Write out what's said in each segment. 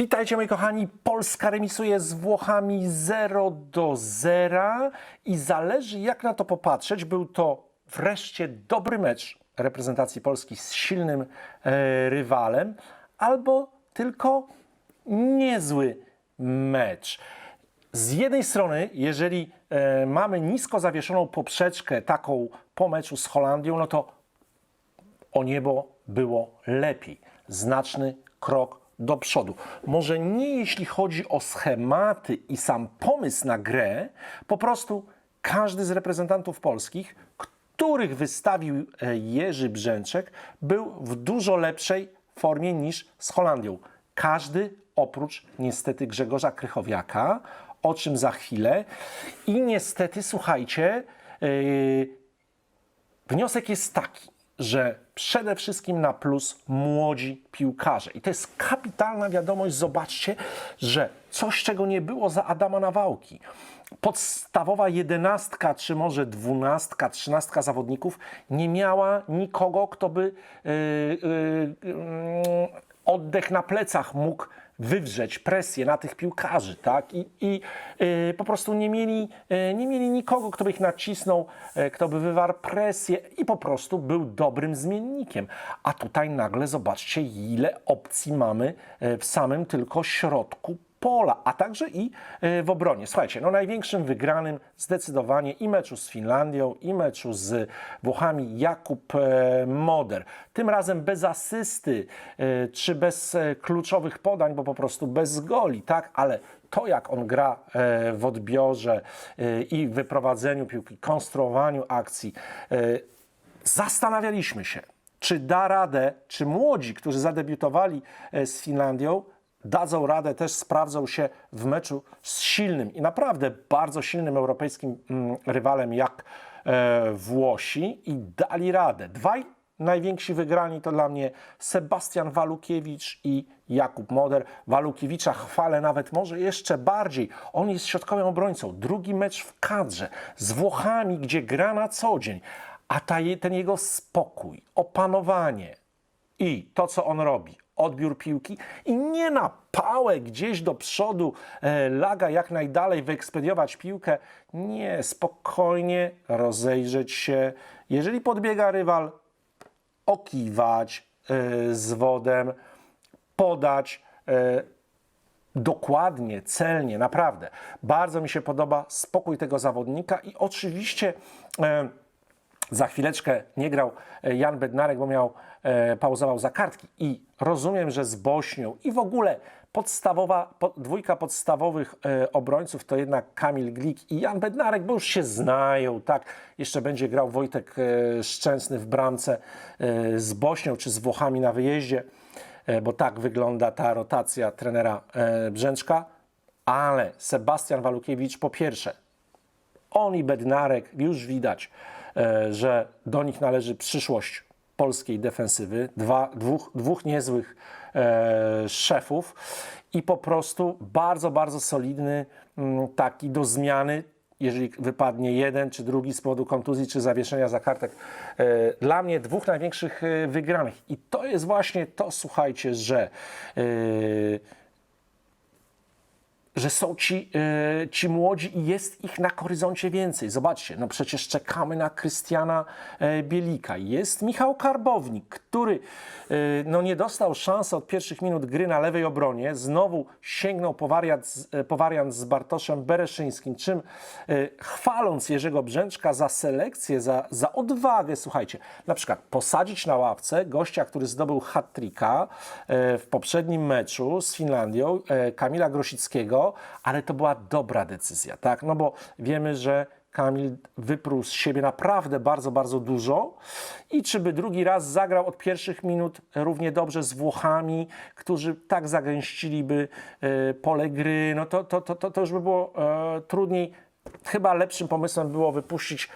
Witajcie moi kochani, Polska remisuje z Włochami 0 do 0 i zależy jak na to popatrzeć, był to wreszcie dobry mecz reprezentacji Polski z silnym e, rywalem, albo tylko niezły mecz. Z jednej strony, jeżeli e, mamy nisko zawieszoną poprzeczkę taką po meczu z Holandią, no to o niebo było lepiej. Znaczny krok do przodu. Może nie jeśli chodzi o schematy i sam pomysł na grę, po prostu każdy z reprezentantów polskich, których wystawił e, Jerzy Brzęczek, był w dużo lepszej formie niż z Holandią. Każdy oprócz niestety Grzegorza Krychowiaka, o czym za chwilę. I niestety, słuchajcie, yy, Wniosek jest taki, że przede wszystkim na plus młodzi piłkarze. I to jest kapitalna wiadomość. Zobaczcie, że coś, czego nie było za Adama Nawałki. Podstawowa jedenastka, czy może dwunastka, trzynastka zawodników nie miała nikogo, kto by yy, yy, yy, oddech na plecach mógł wywrzeć presję na tych piłkarzy, tak? I, i y, po prostu nie mieli, y, nie mieli nikogo, kto by ich nacisnął, y, kto by wywarł presję i po prostu był dobrym zmiennikiem. A tutaj nagle zobaczcie, ile opcji mamy w samym tylko środku pola, a także i y, w obronie. Słuchajcie, no największym wygranym zdecydowanie i meczu z Finlandią, i meczu z Włochami Jakub e, Moder. Tym razem bez asysty, e, czy bez e, kluczowych podań, bo po prostu bez goli, tak? Ale to, jak on gra e, w odbiorze e, i wyprowadzeniu piłki, konstruowaniu akcji, e, zastanawialiśmy się, czy da radę, czy młodzi, którzy zadebiutowali e, z Finlandią, dadzą radę, też sprawdzą się w meczu z silnym i naprawdę bardzo silnym europejskim mm, rywalem jak e, Włosi i dali radę. Dwaj najwięksi wygrani to dla mnie Sebastian Walukiewicz i Jakub Moder. Walukiewicza chwalę nawet może jeszcze bardziej. On jest środkowym obrońcą. Drugi mecz w kadrze z Włochami, gdzie gra na co dzień. A ta, ten jego spokój, opanowanie, i to, co on robi, odbiór piłki i nie na pałę gdzieś do przodu, e, laga jak najdalej, wyekspediować piłkę. Nie, spokojnie rozejrzeć się. Jeżeli podbiega rywal, okiwać e, z wodem, podać. E, dokładnie, celnie, naprawdę. Bardzo mi się podoba spokój tego zawodnika i oczywiście za chwileczkę nie grał e, Jan Bednarek, bo miał, e, pauzował za kartki. I rozumiem, że z Bośnią i w ogóle podstawowa, po, dwójka podstawowych e, obrońców to jednak Kamil Glik i Jan Bednarek, bo już się znają, tak? Jeszcze będzie grał Wojtek e, Szczęsny w bramce e, z Bośnią czy z Włochami na wyjeździe, e, bo tak wygląda ta rotacja trenera e, Brzęczka. Ale Sebastian Walukiewicz po pierwsze on i Bednarek już widać, że do nich należy przyszłość polskiej defensywy. Dwa, dwóch, dwóch niezłych e, szefów i po prostu bardzo, bardzo solidny mm, taki do zmiany. Jeżeli wypadnie jeden czy drugi z powodu kontuzji czy zawieszenia za kartek, e, dla mnie dwóch największych e, wygranych. I to jest właśnie to, słuchajcie, że e, że są ci, e, ci młodzi i jest ich na horyzoncie więcej. Zobaczcie, no przecież czekamy na Krystiana e, Bielika. Jest Michał Karbownik, który e, no nie dostał szansy od pierwszych minut gry na lewej obronie. Znowu sięgnął po wariant, z- po wariant z Bartoszem Bereszyńskim, czym e, chwaląc Jerzego Brzęczka za selekcję, za, za odwagę, słuchajcie, na przykład posadzić na ławce gościa, który zdobył hat-tricka e, w poprzednim meczu z Finlandią, e, Kamila Grosickiego, ale to była dobra decyzja, tak? No bo wiemy, że Kamil wyprół z siebie naprawdę bardzo, bardzo dużo i czy by drugi raz zagrał od pierwszych minut równie dobrze z Włochami, którzy tak zagęściliby e, pole gry, no to, to, to, to, już by było e, trudniej. Chyba lepszym pomysłem było wypuścić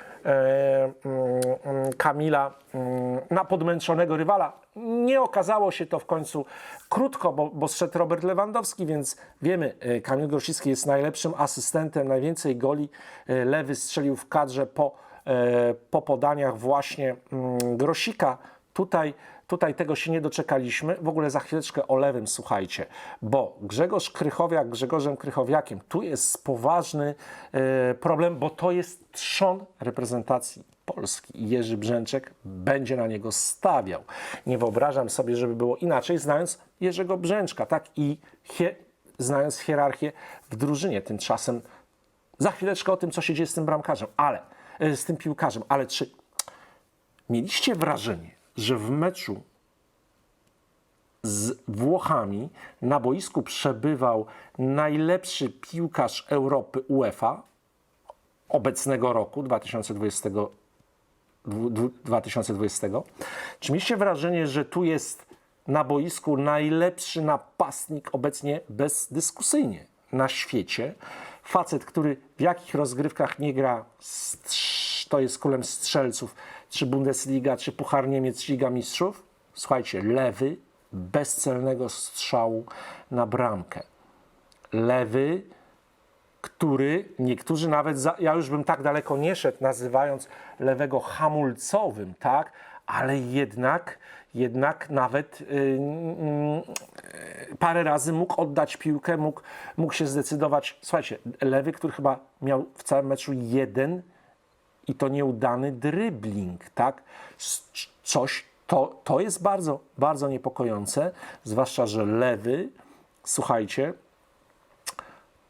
Kamila mm, na podmęczonego rywala. Nie okazało się to w końcu krótko, bo, bo zszedł Robert Lewandowski, więc wiemy, e, Kamil Grosicki jest najlepszym asystentem, najwięcej goli e, lewy strzelił w kadrze po, e, po podaniach właśnie mm, Grosika. Tutaj Tutaj tego się nie doczekaliśmy. W ogóle za chwileczkę o lewym słuchajcie, bo Grzegorz Krychowiak Grzegorzem Krychowiakiem, tu jest poważny e, problem, bo to jest trzon reprezentacji Polski Jerzy Brzęczek będzie na niego stawiał. Nie wyobrażam sobie, żeby było inaczej, znając Jerzego Brzęczka, tak i hie, znając hierarchię w drużynie. Tymczasem za chwileczkę o tym, co się dzieje z tym bramkarzem, ale e, z tym piłkarzem, ale czy mieliście wrażenie, że w meczu z Włochami na boisku przebywał najlepszy piłkarz Europy UEFA obecnego roku 2020, dwu- dwu- 2020. Czy mieliście wrażenie, że tu jest na boisku najlepszy napastnik obecnie bezdyskusyjnie na świecie? Facet, który w jakich rozgrywkach nie gra, to jest królem strzelców, czy Bundesliga, czy Puchar Niemiec, Liga Mistrzów? Słuchajcie, lewy bezcelnego strzału na bramkę. Lewy, który niektórzy nawet, za, ja już bym tak daleko nie szedł, nazywając lewego hamulcowym, tak, ale jednak, jednak nawet y, y, parę razy mógł oddać piłkę, mógł, mógł się zdecydować. Słuchajcie, lewy, który chyba miał w całym meczu jeden i to nieudany dribbling, tak? Coś, to, to jest bardzo, bardzo niepokojące, zwłaszcza, że lewy, słuchajcie,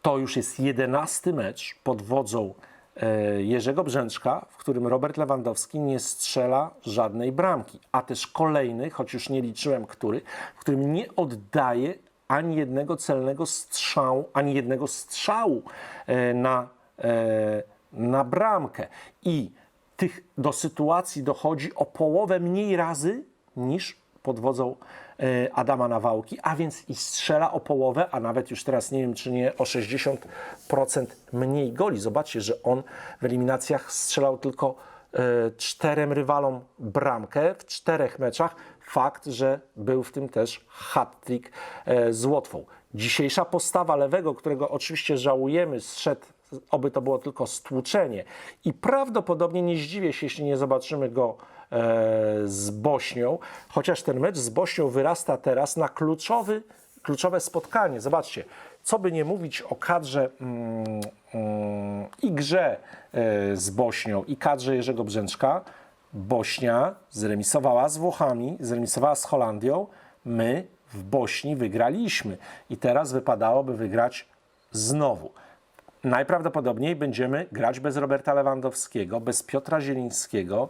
to już jest jedenasty mecz pod wodzą e, Jerzego Brzęczka, w którym Robert Lewandowski nie strzela żadnej bramki, a też kolejny, choć już nie liczyłem który, w którym nie oddaje ani jednego celnego strzału, ani jednego strzału e, na, e, na bramkę. I tych do sytuacji dochodzi o połowę mniej razy niż pod wodzą e, Adama Nawałki, a więc i strzela o połowę, a nawet już teraz nie wiem, czy nie o 60% mniej goli. Zobaczcie, że on w eliminacjach strzelał tylko e, czterem rywalom bramkę w czterech meczach. Fakt, że był w tym też hat-trick e, z Łotwą. Dzisiejsza postawa lewego, którego oczywiście żałujemy, zszedł oby to było tylko stłuczenie. I prawdopodobnie nie zdziwię się, jeśli nie zobaczymy go e, z Bośnią, chociaż ten mecz z Bośnią wyrasta teraz na kluczowy, kluczowe spotkanie. Zobaczcie, co by nie mówić o kadrze mm, mm, i grze e, z Bośnią i kadrze Jerzego Brzęczka, Bośnia zremisowała z Włochami, zremisowała z Holandią, my w Bośni wygraliśmy i teraz wypadałoby wygrać znowu. Najprawdopodobniej będziemy grać bez Roberta Lewandowskiego, bez Piotra Zielińskiego,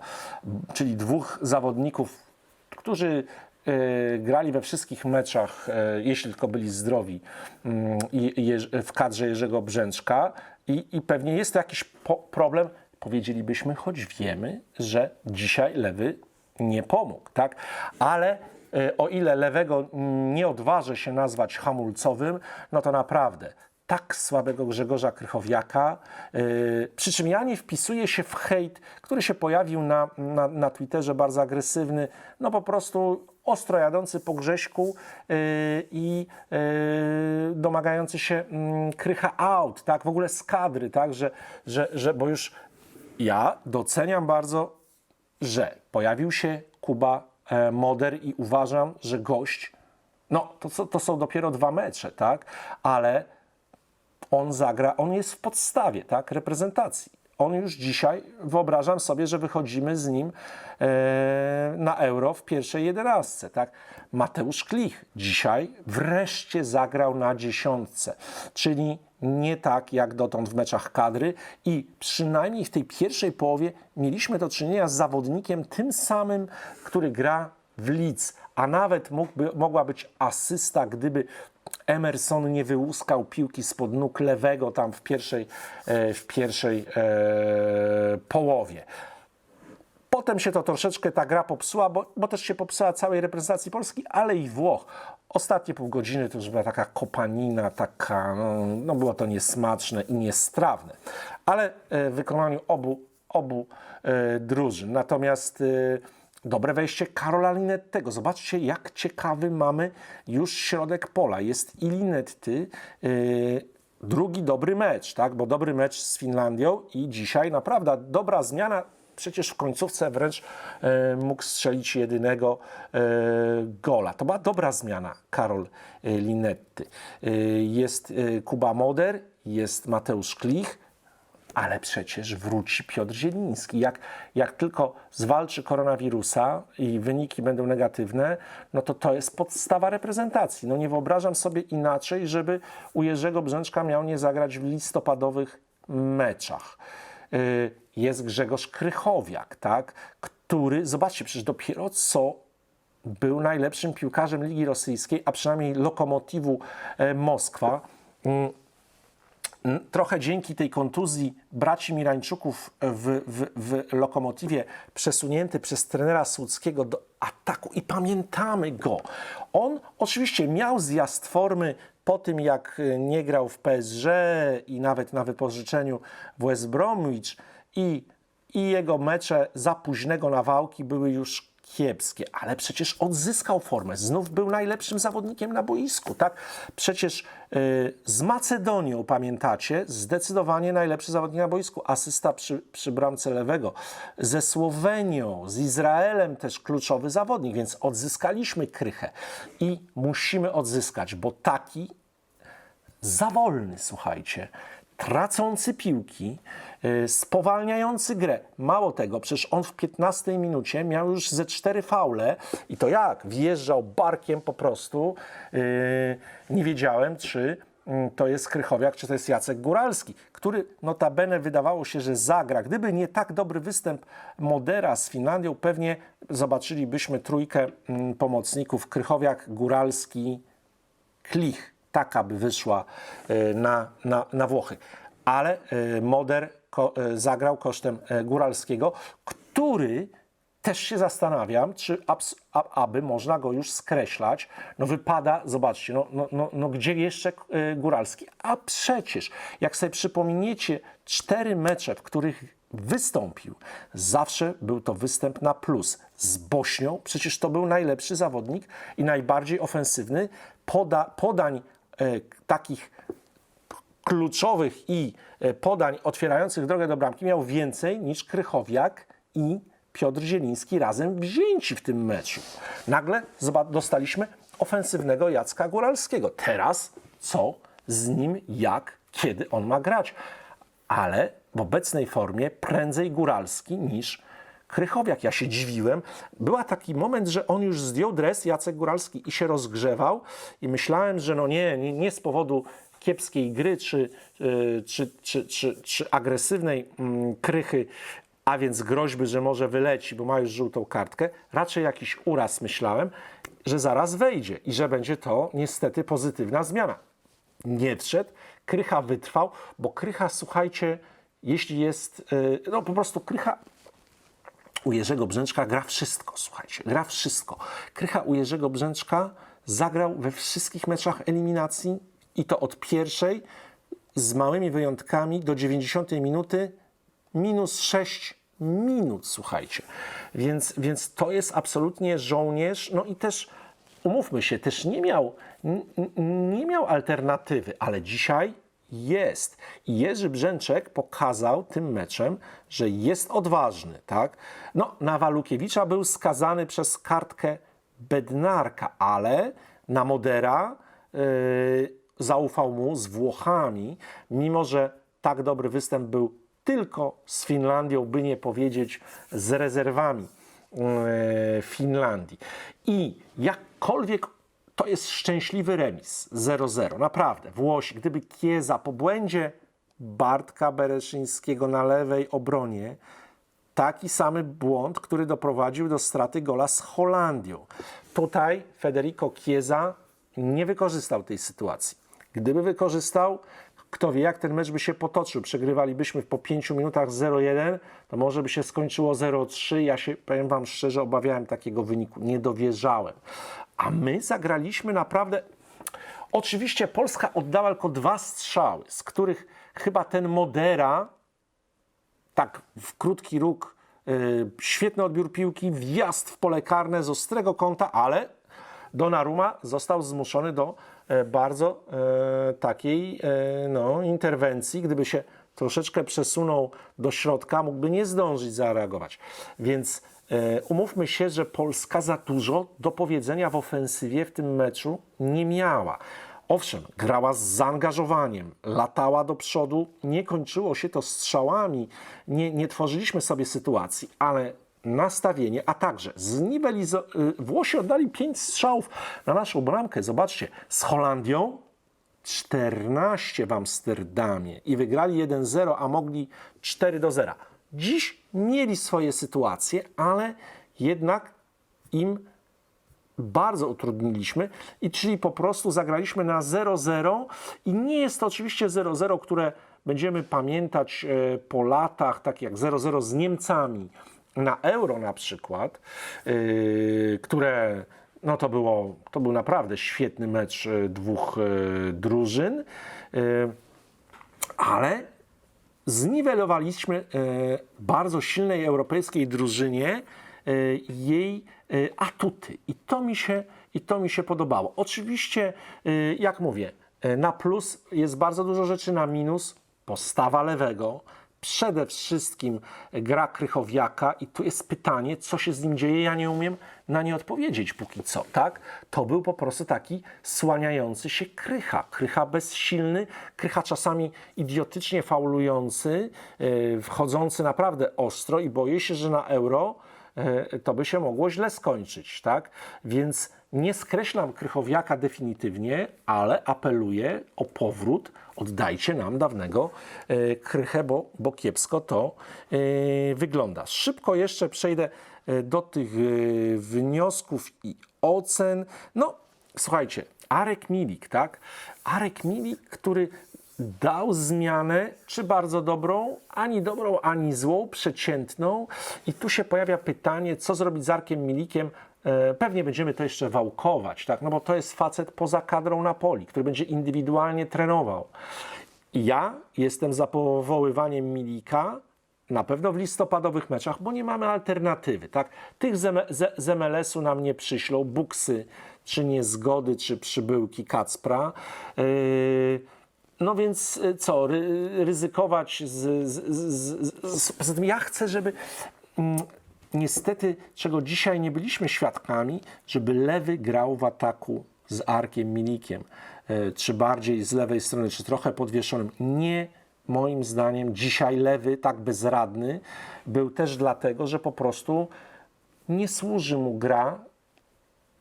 czyli dwóch zawodników, którzy e, grali we wszystkich meczach, e, jeśli tylko byli zdrowi, mm, i, w kadrze Jerzego Brzęczka. I, I pewnie jest to jakiś po, problem, powiedzielibyśmy, choć wiemy, że dzisiaj lewy nie pomógł, tak? Ale e, o ile lewego nie odważę się nazwać hamulcowym, no to naprawdę tak słabego Grzegorza Krychowiaka. Yy, przy czym ja nie wpisuję się w hejt, który się pojawił na, na, na Twitterze, bardzo agresywny, no po prostu ostro jadący po grześku yy, i yy, domagający się mm, Krycha out, tak, w ogóle z kadry, tak, że, że, że bo już ja doceniam bardzo, że pojawił się Kuba e, Moder i uważam, że gość, no to, to są dopiero dwa mecze, tak, ale on zagra, on jest w podstawie tak, reprezentacji. On już dzisiaj, wyobrażam sobie, że wychodzimy z nim e, na euro w pierwszej jedenastce. Tak? Mateusz Klich dzisiaj wreszcie zagrał na dziesiątce, czyli nie tak jak dotąd w meczach kadry i przynajmniej w tej pierwszej połowie mieliśmy do czynienia z zawodnikiem tym samym, który gra w Leeds, a nawet mógłby, mogła być asysta, gdyby Emerson nie wyłuskał piłki spod nóg lewego tam w pierwszej, e, w pierwszej e, połowie. Potem się to troszeczkę ta gra popsuła, bo, bo też się popsuła całej reprezentacji Polski, ale i Włoch. Ostatnie pół godziny to już była taka kopanina, taka, no, no było to niesmaczne i niestrawne. Ale e, w wykonaniu obu, obu drużyn. Natomiast dobre wejście Karola Linettego. Zobaczcie, jak ciekawy mamy już środek pola. Jest i Linetty, e, drugi dobry mecz, tak? bo dobry mecz z Finlandią i dzisiaj naprawdę dobra zmiana przecież w końcówce wręcz e, mógł strzelić jedynego e, gola. To była dobra zmiana Karol e, Linetty. Jest Kuba Moder, jest Mateusz Klich, ale przecież wróci Piotr Zieliński. Jak, jak tylko zwalczy koronawirusa i wyniki będą negatywne, no to to jest podstawa reprezentacji. No nie wyobrażam sobie inaczej, żeby u Jerzego Brzęczka miał nie zagrać w listopadowych meczach. Y, Jest Grzegorz Krychowiak, tak? który, zobaczcie, przecież dopiero co był najlepszym piłkarzem Ligi Rosyjskiej, a przynajmniej Lokomotivu e, Moskwa. Mm, Trochę dzięki tej kontuzji braci Mirańczuków w, w, w przesunięty przez trenera Słuckiego do ataku i pamiętamy go. On oczywiście miał zjazd formy po tym, jak e, nie grał w PSG i nawet na wypożyczeniu w West Bromwich i, i jego mecze za późnego nawałki były już kiepskie, ale przecież odzyskał formę. Znów był najlepszym zawodnikiem na boisku, tak? Przecież y, z Macedonią, pamiętacie, zdecydowanie najlepszy zawodnik na boisku. Asysta przy, przy bramce lewego. Ze Słowenią, z Izraelem też kluczowy zawodnik, więc odzyskaliśmy krychę i musimy odzyskać, bo taki za wolny, słuchajcie, tracący piłki, spowalniający grę. Mało tego, przecież on w 15 minucie miał już ze cztery faule i to jak? Wjeżdżał barkiem po prostu. Yy, nie wiedziałem, czy mm, to jest Krychowiak, czy to jest Jacek Góralski, który notabene wydawało się, że zagra. Gdyby nie tak dobry występ Modera z Finlandią, pewnie zobaczylibyśmy trójkę mm, pomocników Krychowiak, Góralski, Klich, taka by wyszła e, na, na, na Włochy. Ale e, Moder ko, e, zagrał kosztem e, Góralskiego, który też się zastanawiam, czy abs, a, aby można go już skreślać. No wypada, zobaczcie, no, no, no, no gdzie jeszcze e, Góralski? A przecież, jak sobie przypomniecie, cztery mecze, w których wystąpił, zawsze był to występ na plus. Z Bośnią przecież to był najlepszy zawodnik i najbardziej ofensywny. Poda, podań e, takich kluczowych i e, podań otwierających drogę do bramki miał więcej niż Krychowiak i Piotr Zieliński razem wzięci w tym meczu. Nagle dostaliśmy ofensywnego Jacka Góralskiego. Teraz co z nim, jak, kiedy on ma grać? Ale w obecnej formie prędzej Góralski niż Krychowiak. Ja się dziwiłem. Była taki moment, że on już zdjął dres, Jacek Góralski, i się rozgrzewał i myślałem, że no nie, nie, nie z powodu kiepskiej gry czy, yy, czy, czy, czy, czy agresywnej mm, krychy, a więc groźby, że może wyleci, bo ma już żółtą kartkę, raczej jakiś uraz myślałem, że zaraz wejdzie i że będzie to niestety pozytywna zmiana. Nie wszedł, Krycha wytrwał, bo Krycha, słuchajcie, jeśli jest, yy, no po prostu Krycha u Jerzego Brzęczka gra wszystko, słuchajcie, gra wszystko. Krycha u Jerzego Brzęczka zagrał we wszystkich meczach eliminacji i to od pierwszej z małymi wyjątkami do 90 minuty minus 6 minut, słuchajcie. Więc, więc to jest absolutnie żołnierz, no i też umówmy się, też nie miał, nie miał alternatywy, ale dzisiaj jest. I Jerzy Brzęczek pokazał tym meczem, że jest odważny, tak? No, na Walukiewicza był skazany przez kartkę Bednarka, ale na Modera yy, zaufał mu z Włochami, mimo że tak dobry występ był tylko z Finlandią, by nie powiedzieć z rezerwami e, Finlandii. I jakkolwiek to jest szczęśliwy remis 0-0, naprawdę. Włosi, gdyby Kieza po błędzie Bartka Bereszyńskiego na lewej obronie, taki samy błąd, który doprowadził do straty gola z Holandią. Tutaj Federico Chiesa nie wykorzystał tej sytuacji. Gdyby wykorzystał, kto wie, jak ten mecz by się potoczył. Przegrywalibyśmy po 5 minutach 0-1, to może by się skończyło 0-3. Ja się, powiem Wam szczerze, obawiałem takiego wyniku. Nie dowierzałem. A my zagraliśmy naprawdę. Oczywiście Polska oddała tylko dwa strzały, z których chyba ten Modera tak w krótki róg, y, świetny odbiór piłki, wjazd w pole karne z ostrego kąta, ale Donnarumma został zmuszony do e, bardzo e, takiej e, no, interwencji. Gdyby się troszeczkę przesunął do środka, mógłby nie zdążyć zareagować. Więc umówmy się, że Polska za dużo do powiedzenia w ofensywie w tym meczu nie miała. Owszem, grała z zaangażowaniem, latała do przodu, nie kończyło się to strzałami, nie, nie tworzyliśmy sobie sytuacji, ale nastawienie, a także zniwelizo- y, Włosi oddali 5 strzałów na naszą bramkę. Zobaczcie, z Holandią 14 w Amsterdamie i wygrali 1-0, a mogli 4 do 0. Dziś mieli swoje sytuacje, ale jednak im bardzo utrudniliśmy i czyli po prostu zagraliśmy na 0-0 i nie jest to oczywiście 0-0, które będziemy pamiętać e, po latach, tak jak 0-0 z Niemcami na Euro na przykład, yy, które no to, było, to był naprawdę świetny mecz e, dwóch e, drużyn, e, ale zniwelowaliśmy e, bardzo silnej europejskiej drużynie e, jej e, atuty. I to mi się, i to mi się podobało. Oczywiście, jak mówię, na plus jest bardzo dużo rzeczy, na minus postawa lewego, przede wszystkim gra Krychowiaka i tu jest pytanie, co się z nim dzieje, ja nie umiem na nie odpowiedzieć póki co, tak? To był po prostu taki słaniający się Krycha, Krycha bezsilny, Krycha czasami idiotycznie faulujący, yy, wchodzący naprawdę ostro i boję się, że na Euro to by się mogło źle skończyć, tak? Więc nie skreślam Krychowiaka definitywnie, ale apeluję o powrót. Oddajcie nam dawnego e, Krychę, bo, bo kiepsko to e, wygląda. Szybko jeszcze przejdę e, do tych e, wniosków i ocen. No, słuchajcie, Arek Milik, tak? Arek Milik, który dał zmianę, czy bardzo dobrą, ani dobrą, ani złą, przeciętną. I tu się pojawia pytanie, co zrobić z Arkiem Milikiem. E, Pewnie będziemy to jeszcze wałkować, tak? no bo to jest facet poza kadrą Napoli, który będzie indywidualnie trenował. Ja jestem za powoływaniem Milika, na pewno w listopadowych meczach, bo nie mamy alternatywy. Tak? Tych z MLS-u nam nie przyślą, buksy, czy niezgody, czy przybyłki Kacpra. Yy, no więc y, co, ry, ryzykować z, z, z, z... Poza tym ja chcę, żeby... Mm, niestety, czego dzisiaj nie byliśmy świadkami, żeby lewy grał w ataku z Arkiem Milikiem, e, czy bardziej z lewej strony, czy trochę podwieszonym. Nie, moim zdaniem, dzisiaj lewy, tak bezradny, był też dlatego, że po prostu nie służy mu gra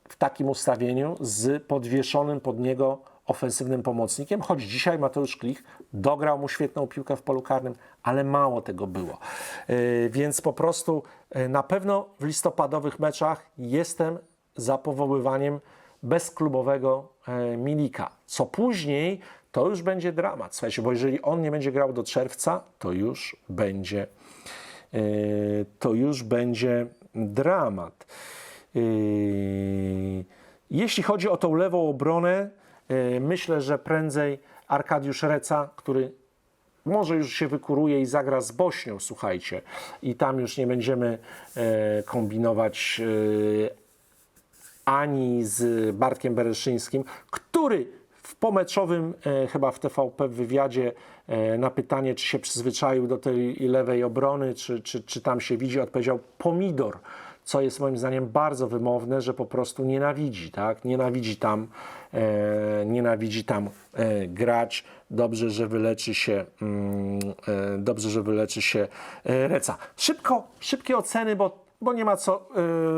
w takim ustawieniu z podwieszonym pod niego ofensywnym pomocnikiem, choć dzisiaj Mateusz Klich dograł mu świetną piłkę w polu karnym, ale mało tego było. Yy, Więc po prostu yy, na pewno w listopadowych meczach jestem za powoływaniem bezklubowego e, Milika. Co później, to już będzie dramat. Słuchajcie, bo jeżeli on nie będzie grał do czerwca, to już będzie e, to już będzie dramat. Jeśli chodzi o tą lewą obronę, myślę, że prędzej Arkadiusz Reca, który może już się wykuruje i zagra z Bośnią, słuchajcie, i tam już nie będziemy e, kombinować e, ani z Bartkiem Bereszyńskim, który w pomeczowym, e, chyba w TVP wywiadzie e, na pytanie, czy się przyzwyczaił do tej lewej obrony, czy, czy, czy tam się widzi, odpowiedział pomidor, co jest moim zdaniem bardzo wymowne, że po prostu nienawidzi, tak? Nienawidzi tam, e, nienawidzi tam e, grać. Dobrze, że wyleczy się, mm, e, dobrze, że wyleczy się e, Reca. Szybko, szybkie oceny, bo bo nie ma co.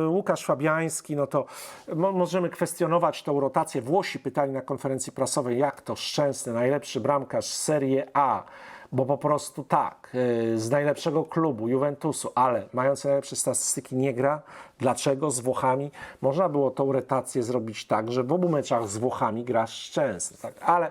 y, Łukasz Fabiański, no to mo możemy kwestionować tą rotację. Włosi pytali na konferencji prasowej, jak to Szczęsny, najlepszy bramkarz Serie A, bo po prostu tak, y, z najlepszego klubu, Juventusu, ale mając najlepsze statystyki nie gra. Dlaczego z Włochami? Można było tą rotację zrobić tak, że w obu meczach z Włochami gra Szczęsny, tak? ale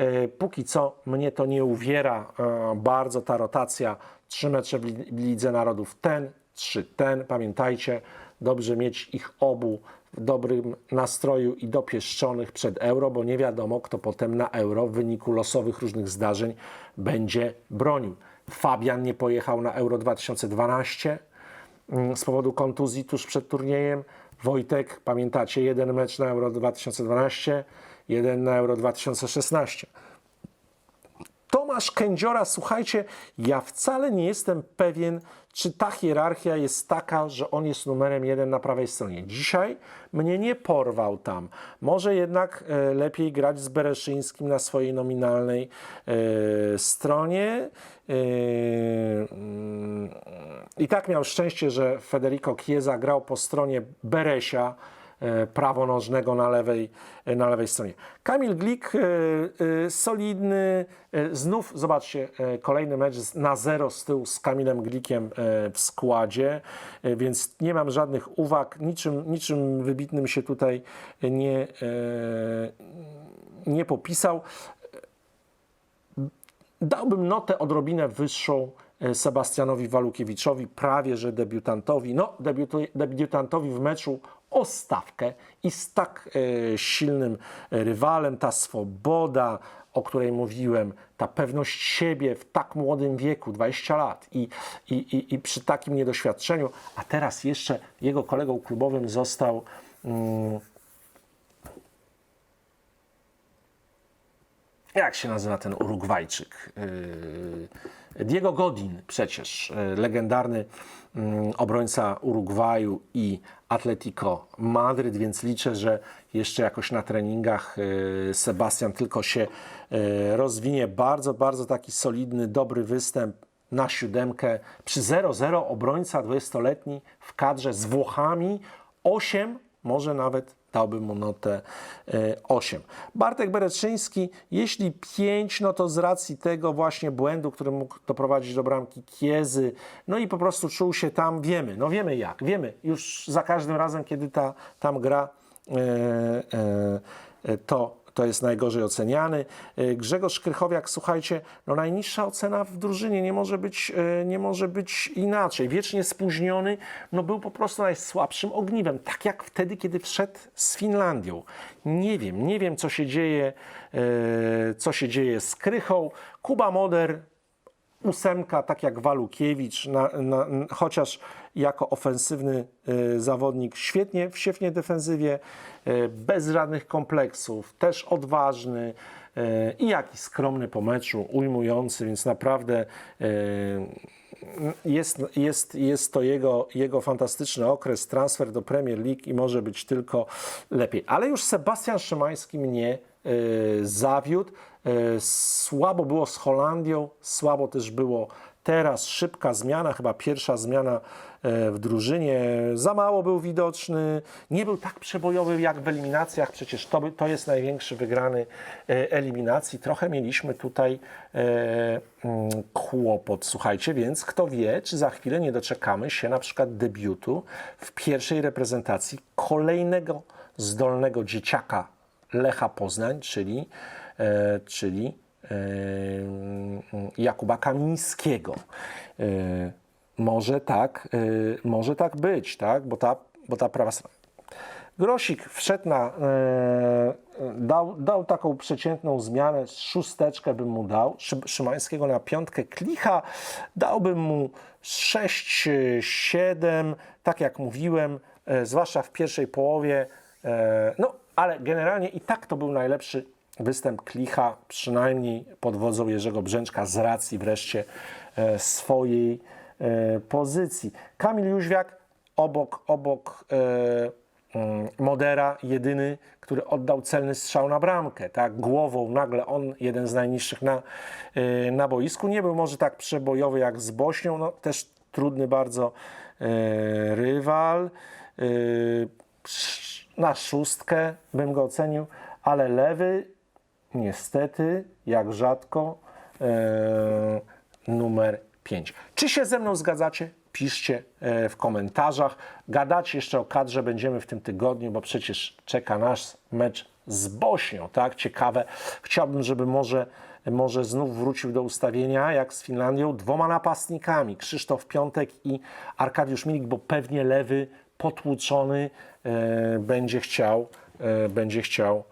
y, póki co mnie to nie uwiera y, bardzo ta rotacja. Trzy mecze w Lidze Narodów, ten, trzy ten. Pamiętajcie, dobrze mieć ich obu w dobrym nastroju i dopieszczonych przed euro, bo nie wiadomo, kto potem na euro w wyniku losowych różnych zdarzeń będzie bronił. Fabian nie pojechał na euro 2012 mm, z powodu kontuzji tuż przed turniejem. Wojtek, pamiętacie, jeden mecz na euro 2012, jeden na euro 2016 Tomasz Kędziora, słuchajcie, ja wcale nie jestem pewien, czy ta hierarchia jest taka, że on jest numerem jeden na prawej stronie. Dzisiaj mnie nie porwał tam. Może jednak e, lepiej grać z Bereszyńskim na swojej nominalnej e, stronie. E, mm, I tak miał szczęście, że Federico Chiesa grał po stronie Beresia, e, prawonożnego na lewej, e, na lewej stronie. Kamil Glik, e, solidny, znów zobaczcie, kolejny mecz na zero z tyłu z Kamilem Glikiem w składzie, więc nie mam żadnych uwag, niczym, niczym wybitnym się tutaj nie, nie popisał. Dałbym notę odrobinę wyższą Sebastianowi Walukiewiczowi, prawie że debiutantowi. No, debiutantowi w meczu o stawkę i z tak e, silnym e, rywalem, ta swoboda, o której mówiłem, ta pewność siebie w tak młodym wieku, 20 lat i, i, i, i przy takim niedoświadczeniu, a teraz jeszcze jego kolegą klubowym został mm, jak się nazywa ten Urugwajczyk? Yy, Diego Godin przecież, yy, legendarny mm, obrońca Urugwaju i Atletico Madryt, więc liczę, że jeszcze jakoś na treningach yy, Sebastian tylko się yy, rozwinie. Bardzo, bardzo taki solidny, dobry występ na siódemkę. Przy 0-0 obrońca 20-letni w kadrze z Włochami 8, może nawet dałbym mu notę e, 8. Bartek Bereczyński, jeśli 5, no to z racji tego właśnie błędu, który mógł doprowadzić do bramki Kiezy, no i po prostu czuł się tam, wiemy, no wiemy jak, wiemy już za każdym razem, kiedy ta, tam gra, e, e, e, to to jest najgorzej oceniany. E, Grzegorz Krychowiak, słuchajcie, no najniższa ocena w drużynie nie może być, e, nie może być inaczej. Wiecznie spóźniony, no był po prostu najsłabszym ogniwem. Tak jak wtedy, kiedy wszedł z Finlandią. Nie wiem, nie wiem co się dzieje, e, co się dzieje z Krychą. Kuba Moder, ósemka, tak jak Walukiewicz, na, na, chociaż jako ofensywny y, zawodnik świetnie, w świetnie defensywie, y, bez żadnych kompleksów, też odważny y, i jakiś skromny po meczu, ujmujący, więc naprawdę jest, jest, jest to jego, jego fantastyczny okres, transfer do Premier League i może być tylko lepiej. Ale już Sebastian Szymański mnie zawiódł. Słabo było z Holandią, słabo też było teraz. Szybka zmiana, chyba pierwsza zmiana y, w drużynie. Za mało był widoczny, nie był tak przebojowy jak w eliminacjach. Przecież to, to jest największy wygrany y, eliminacji. Trochę mieliśmy tutaj y, mm, kłopot, słuchajcie, więc kto wie, czy za chwilę nie doczekamy się na przykład debiutu w pierwszej reprezentacji kolejnego zdolnego dzieciaka Lecha Poznań, czyli, e, czyli e, Jakuba Kamińskiego. Może tak, może tak być, tak? Bo, ta, bo ta prawa. Grosik wszedł na, dał, dał taką przeciętną zmianę, szósteczkę bym mu dał, Szy- Szymańskiego na piątkę, Klicha dałbym mu 6-7, tak jak mówiłem, e, zwłaszcza w pierwszej połowie, e, no ale generalnie i tak to był najlepszy występ Klicha, przynajmniej pod wodzą Jerzego Brzęczka z racji wreszcie e, swojej e, pozycji. Kamil Jóźwiak obok, obok e, mm, Modera, jedyny, który oddał celny strzał na bramkę, tak, głową nagle on, jeden z najniższych na, na boisku, nie był może tak przebojowy jak z Bośnią, no też trudny bardzo rywal, na szóstkę bym go ocenił, ale lewy niestety, jak rzadko, e, numer 5. Czy się ze mną zgadzacie? Piszcie e, w komentarzach. Gadać jeszcze o kadrze będziemy w tym tygodniu, bo przecież czeka nasz mecz z Bośnią, tak? Ciekawe. Chciałbym, żeby może, może znów wrócił do ustawienia, jak z Finlandią, dwoma napastnikami, Krzysztof Piątek i Arkadiusz Milik, bo pewnie lewy potłuczony e, będzie chciał, e, będzie chciał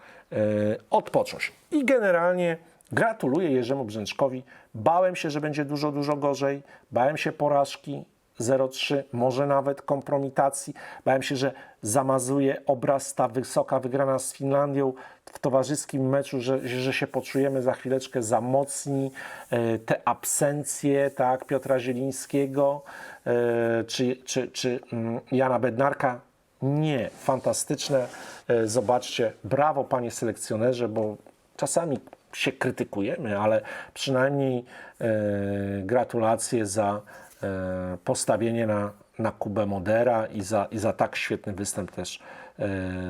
odpocząć. I generalnie gratuluję Jerzemu Brzęczkowi. Bałem się, że będzie dużo, dużo gorzej. Bałem się porażki 0-3, może nawet kompromitacji. Bałem się, że zamazuje obraz ta wysoka wygrana z Finlandią w towarzyskim meczu, że, że się poczujemy za chwileczkę za mocni. E, Te absencje, tak, Piotra Zielińskiego e, czy, czy, czy mm, Jana Bednarka, nie, fantastyczne. E, Zobaczcie, brawo panie selekcjonerze, bo czasami się krytykujemy, ale przynajmniej e, gratulacje za e, postawienie na, na Kubę Modera i za, i za tak świetny występ też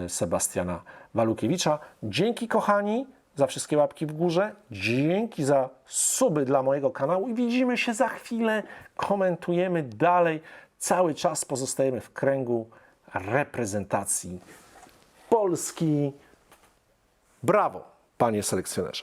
Sebastiana Walukiewicza. Dzięki kochani za wszystkie łapki w górze, dzięki za suby dla mojego kanału i widzimy się za chwilę, komentujemy dalej. Cały czas pozostajemy w kręgu reprezentacji Polski. Brawo, panie selekcjonerze.